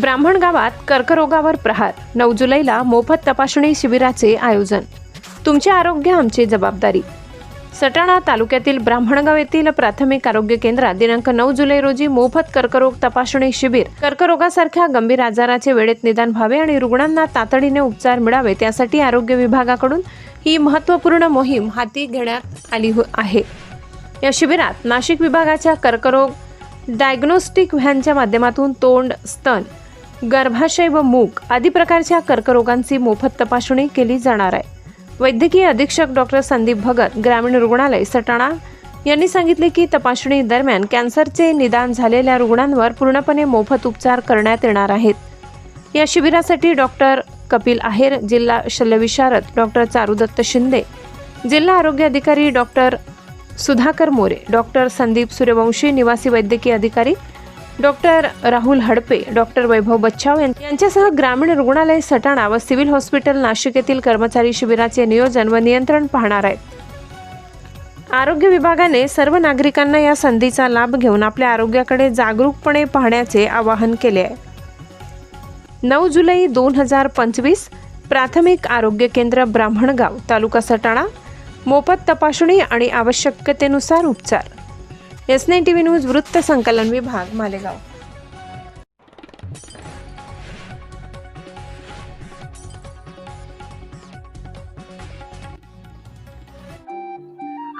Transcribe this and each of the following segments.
ब्राह्मण गावात कर्करोगावर प्रहार. नऊ जुलैला मोफत तपासणी शिबिराचे आयोजन. तुमचे आरोग्य आमची जबाबदारी. सटाणा तालुक्यातील ब्राह्मणगाव येथील प्राथमिक आरोग्य केंद्रात दिनांक नऊ जुलै रोजी मोफत कर्करोग तपासणी शिबिर. कर्करोगासारख्या गंभीर आजाराचे वेळेत निदान व्हावे आणि रुग्णांना तातडीने उपचार मिळावे त्यासाठी आरोग्य विभागाकडून ही महत्त्वपूर्ण मोहीम हाती घेण्यात आली हो- आहे. या शिबिरात नाशिक विभागाच्या कर्करोग डायग्नोस्टिक व्हॅनच्या माध्यमातून तोंड स्तन गर्भाशय व मूग आदी प्रकारच्या कर्करोगांची मोफत तपासणी केली जाणार आहे. वैद्यकीय अधीक्षक डॉक्टर संदीप भगत ग्रामीण रुग्णालय सटाणा यांनी सांगितले की तपासणी दरम्यान कॅन्सरचे निदान झालेल्या रुग्णांवर पूर्णपणे मोफत उपचार करण्यात येणार आहेत. या शिबिरासाठी डॉक्टर कपिल आहेर जिल्हा शल्यविशारद डॉक्टर चारुदत्त शिंदे जिल्हा आरोग्य अधिकारी डॉक्टर सुधाकर मोरे डॉक्टर संदीप सूर्यवंशी निवासी वैद्यकीय अधिकारी डॉक्टर राहुल हडपे डॉक्टर वैभव बच्छाव यांच्यासह ग्रामीण रुग्णालय सटाणा व सिव्हिल हॉस्पिटल नाशिक येथील कर्मचारी शिबिराचे नियोजन व नियंत्रण पाहणार आहेत. आरोग्य विभागाने सर्व नागरिकांना या संधीचा लाभ घेऊन आपल्या आरोग्याकडे जागरूकपणे पाहण्याचे आवाहन केले आहे. नऊ जुलै दोन हजार पंचवीस प्राथमिक आरोग्य केंद्र ब्राह्मणगाव तालुका सटाणा. मोफत तपासणी आणि आवश्यकतेनुसार उपचार. S nine T V news वृत्त संकलन विभाग मालेगाव.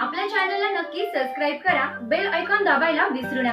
आपल्या चॅनलला नक्की सबस्क्राईब करा. बेल ऐकॉन दाबायला विसरू नका.